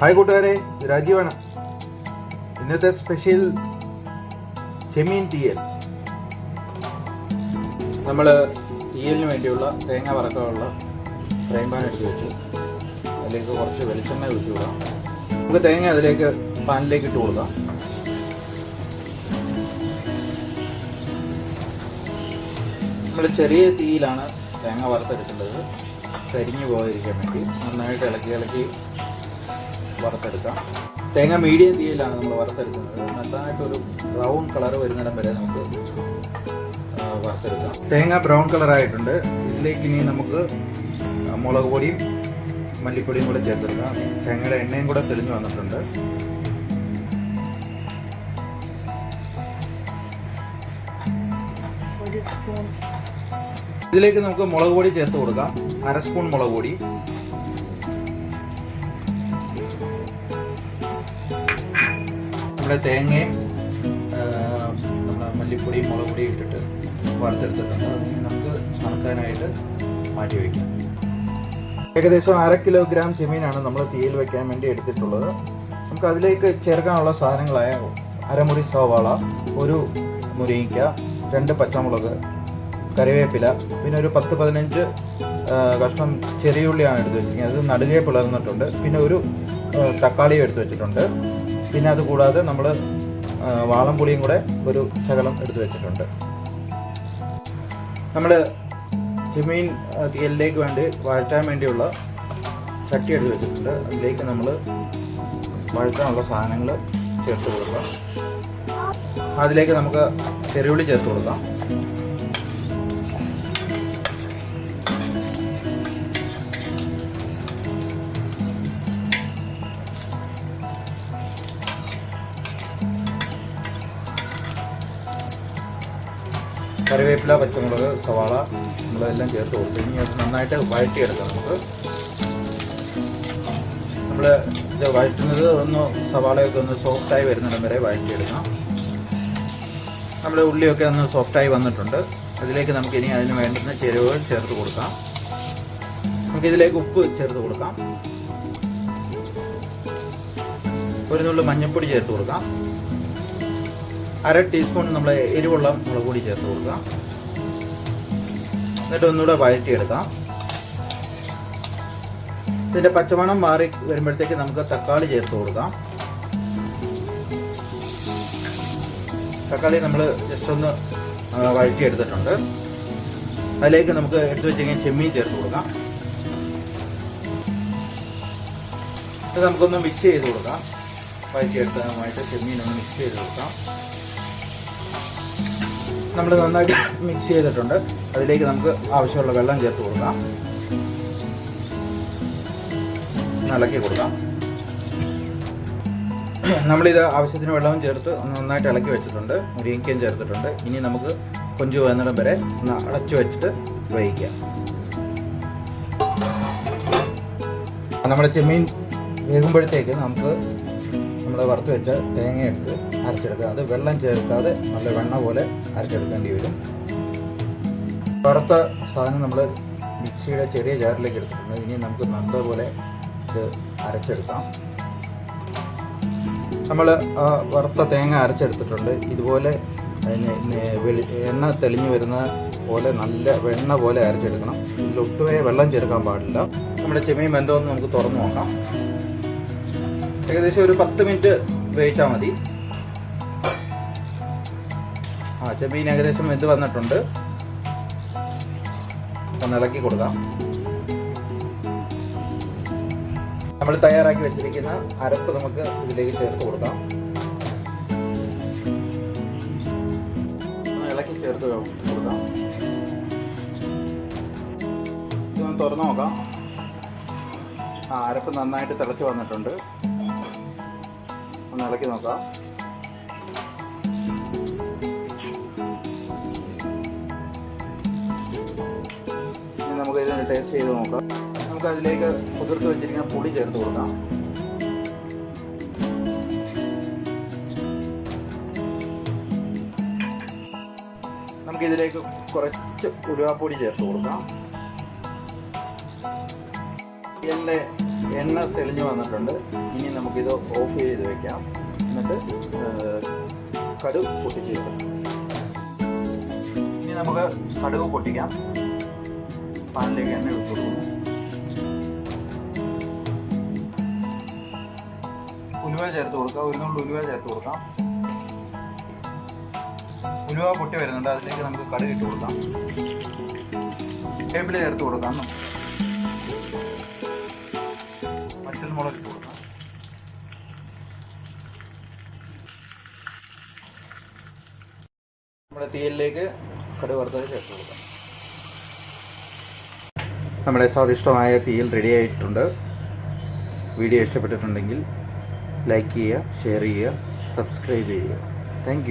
Hi കൂട്ടുകാരെ രാജീവാണ്. ഇന്നത്തെ special ചെമ്മീൻ തീയൽ. നമ്മൾ തീയലിന് വേണ്ടിയുള്ള തേങ്ങ വറക്കാനുള്ള ഫ്രൈ പാൻ എടുത്ത് വെച്ചു. അതിലേക്ക് കുറച്ച് വെളിച്ചെണ്ണ ഒഴിച്ചു കൊടുക്കാം. നമുക്ക് തേങ്ങ അതിലേക്ക് പാനിലേക്ക് ഇട്ട് കൊടുക്കാം. നമ്മൾ ചെറിയ തീയിലാണ് തേങ്ങ വറുത്തെടുക്കേണ്ടത്. കരിഞ്ഞു പോകാതിരിക്കാൻ വേണ്ടി. നന്നായിട്ട് ഇളക്കി ഇളക്കി വറുത്തെടുക്കാം. തേങ്ങ മീഡിയം തീയിലാണ് നമ്മൾ വറുത്തെടുക്കുന്നത്. നല്ലതായിട്ടൊരു ബ്രൗൺ കളർ വരുന്നിടം വരെ നമുക്ക് വറുത്തെടുക്കാം. തേങ്ങ ബ്രൗൺ കളറായിട്ടുണ്ട് ഇതിലേക്ക് ഇനി നമുക്ക് മുളക് പൊടിയും മല്ലിപ്പൊടിയും കൂടെ ചേർത്തെടുക്കാം. തേങ്ങയുടെ എണ്ണയും കൂടെ തെളിഞ്ഞു വന്നിട്ടുണ്ട്. ഇതിലേക്ക് നമുക്ക് മുളക് പൊടി ചേർത്ത് കൊടുക്കാം. അര സ്പൂൺ മുളക് പൊടി. നമ്മുടെ തേങ്ങയും നമ്മുടെ മല്ലിപ്പൊടിയും മുളക് പൊടിയും ഇട്ടിട്ട് വറുത്തെടുത്തിട്ടുണ്ട്. അതിന് നമുക്ക് നടക്കാനായിട്ട് മാറ്റി ഏകദേശം അര കിലോഗ്രാം ചെമീനാണ് നമ്മൾ തീയിൽ വെക്കാൻ വേണ്ടി എടുത്തിട്ടുള്ളത്. നമുക്ക് അതിലേക്ക് ചേർക്കാനുള്ള സാധനങ്ങളായ അരമുറി സവാള ഒരു മുരിങ്ങയ്ക്ക രണ്ട് പച്ചമുളക് കറിവേപ്പില പിന്നെ ഒരു പത്ത് പതിനഞ്ച് കഷ്ണം ചെറിയുള്ളിയാണ് എടുത്ത് വെച്ചിരിക്കുന്നത്. അത് നടുകെ പിളർന്നിട്ടുണ്ട്. പിന്നെ ഒരു തക്കാളിയും എടുത്ത് വെച്ചിട്ടുണ്ട്. പിന്നെ അത് കൂടാതെ നമ്മൾ വാളംപുളിയും കൂടെ ഒരു ശകലം എടുത്തു വെച്ചിട്ടുണ്ട്. നമ്മൾ ചെമ്മീൻ തീയലിലേക്ക് വേണ്ടി വഴറ്റാൻ വേണ്ടിയുള്ള ചട്ടി എടുത്ത് വെച്ചിട്ടുണ്ട്. അതിലേക്ക് നമ്മൾ വഴറ്റാനുള്ള സാധനങ്ങൾ ചേർത്ത് കൊടുക്കാം. അതിലേക്ക് നമുക്ക് ചെറിയുള്ളി ചേർത്ത് കൊടുക്കാം. കറിവേപ്പില പച്ചമുളക് സവാള നമ്മളെല്ലാം ചേർത്ത് കൊടുത്തു ഇനി അത് നന്നായിട്ട് വഴറ്റിയെടുക്കാം നമുക്ക്. നമ്മൾ ഇത് വഴറ്റുന്നത് ഒന്ന് സവാളയൊക്കെ ഒന്ന് സോഫ്റ്റായി വരുന്നിടം വരെ വഴറ്റിയെടുക്കാം. നമ്മുടെ ഉള്ളിയൊക്കെ ഒന്ന് സോഫ്റ്റായി വന്നിട്ടുണ്ട്. അതിലേക്ക് നമുക്ക് ഇനി അതിന് വേണ്ടുന്ന ചേരുവകൾ ചേർത്ത് കൊടുക്കാം. നമുക്ക് ഇതിലേക്ക് ഉപ്പ് ചേർത്ത് കൊടുക്കാം. ഒരു നുള്ളു മഞ്ഞൾപ്പൊടി ചേർത്ത് കൊടുക്കാം. അര ടീസ്പൂൺ നമ്മൾ എരിവുള്ള മുളക് പൊടി ചേർത്ത് കൊടുക്കുക. എന്നിട്ട് ഒന്നുകൂടെ വഴറ്റിയെടുക്കാം. ഇതിന്റെ പച്ചമണം മാറി വരുമ്പോഴത്തേക്ക് നമുക്ക് തക്കാളി ചേർത്ത് കൊടുക്കാം. തക്കാളി നമ്മൾ ജസ്റ്റ് ഒന്ന് വഴറ്റിയെടുത്തിട്ടുണ്ട്. അതിലേക്ക് നമുക്ക് എടുത്തു വെച്ചിരിക്കുന്ന ചെമ്മീൻ ചേർത്ത് കൊടുക്കാം. ഇത് നമുക്കൊന്ന് മിക്സ് ചെയ്ത് കൊടുക്കാം. വഴറ്റിയെടുത്തതുമായിട്ട് ചെമ്മീൻ ഒന്ന് മിക്സ് ചെയ്ത് കൊടുക്കാം. നമ്മൾ നന്നായിട്ട് മിക്സ് ചെയ്തിട്ടുണ്ട്. അതിലേക്ക് നമുക്ക് ആവശ്യമുള്ള വെള്ളം ചേർത്ത് കൊടുക്കാം. ഇളക്കി കൊടുക്കാം. നമ്മളിത് ആവശ്യത്തിന് വെള്ളവും ചേർത്ത് നന്നായിട്ട് ഇളക്കി വെച്ചിട്ടുണ്ട്. മുരിങ്ങയ്ക്കയും ചേർത്തിട്ടുണ്ട്. ഇനി നമുക്ക് കൊഞ്ചു വേന്നിടം വരെ അടച്ചു വെച്ചിട്ട് വേവിക്കാം. നമ്മുടെ ചെമ്മീൻ വേകുമ്പോഴത്തേക്ക് നമുക്ക് വറുത്ത് വെച്ച തേങ്ങ എടുത്ത് അരച്ചെടുക്കുക. അത് വെള്ളം ചേർക്കാതെ നല്ല വെണ്ണ പോലെ അരച്ചെടുക്കേണ്ടി വരും. വറുത്ത സാധനം നമ്മൾ മിക്സിയുടെ ചെറിയ ജാറിലേക്ക് എടുത്തിട്ടുണ്ട്. ഇനി നമുക്ക് നന്ദ പോലെ ഇത് അരച്ചെടുക്കാം. നമ്മൾ വറുത്ത തേങ്ങ അരച്ചെടുത്തിട്ടുണ്ട്. ഇതുപോലെ വെളി എണ്ണ തെളിഞ്ഞു വരുന്ന പോലെ നല്ല വെണ്ണ പോലെ അരച്ചെടുക്കണം. ഇതിൽ ഒട്ടുമേ വെള്ളം ചേർക്കാൻ പാടില്ല. നമ്മുടെ ചെമ്മീൻ ബന്ധമൊന്ന് നമുക്ക് തുറന്നു നോക്കാം. ഏകദേശം ഒരു പത്ത് മിനിറ്റ് വേവിച്ചാൽ മതി. ആ ചെമ്മീൻ ഏകദേശം വെന്ത് വന്നിട്ടുണ്ട്. ഒന്ന് ഇളക്കി കൊടുക്കാം. നമ്മൾ തയ്യാറാക്കി വെച്ചിരിക്കുന്ന അരപ്പ് നമുക്ക് ഇതിലേക്ക് ചേർത്ത് കൊടുക്കാം. ഇളക്കി ചേർത്ത് കൊടുക്കാം. ഇതൊന്ന് തുറന്നു നോക്കാം. ആ അരപ്പ് നന്നായിട്ട് തിളച്ച് വന്നിട്ടുണ്ട്. ഒന്ന് ഇളക്കി നോക്കാം. നമുക്ക് ഇതൊന്ന് ടേസ്റ്റ് ചെയ്ത് നോക്കാം. നമുക്ക് അതിലേക്ക് കുതിർത്ത് വെച്ചിരിക്കുന്ന പുളി ചേർത്ത് കൊടുക്കാം. നമുക്ക് ഇതിലേക്ക് കുറച്ച് ഉരുവാപ്പൊടി ചേർത്ത് കൊടുക്കാം. തീയലിന്റെ എണ്ണ തെളിഞ്ഞു വന്നിട്ടുണ്ട്. ഇനി നമുക്കിത് ഓഫ് ചെയ്ത് വെക്കാം. എന്നിട്ട് കടുക് പൊട്ടിച്ച് ഇനി നമുക്ക് കടുക് പൊട്ടിക്കാം. പാനിലേക്ക് എണ്ണ ഒഴിച്ചു ഉലുവ ചേർത്ത് കൊടുക്കാം. ഒരു ഉലുവ ചേർത്ത് കൊടുക്കാം. ഉലുവ പൊട്ടി വരുന്നുണ്ട്. അതിലേക്ക് നമുക്ക് കടുക് ഇട്ട് കൊടുക്കാം. ടേബിൾ ചേർത്ത് കൊടുക്കാം. മുളക് ഇട്ട് കൊടുക്കാം. നമ്മുടെ തീയലിലേക്ക് കടുക് വറുത്തത് ചേർത്ത് കൊടുക്കാം. നമ്മുടെ സ്വാദിഷ്ടമായ തീയൽ റെഡി ആയിട്ടുണ്ട്. വീഡിയോ ഇഷ്ടപ്പെട്ടിട്ടുണ്ടെങ്കിൽ ലൈക്ക് ചെയ്യുക ഷെയർ ചെയ്യുക സബ്സ്ക്രൈബ് ചെയ്യുക. താങ്ക്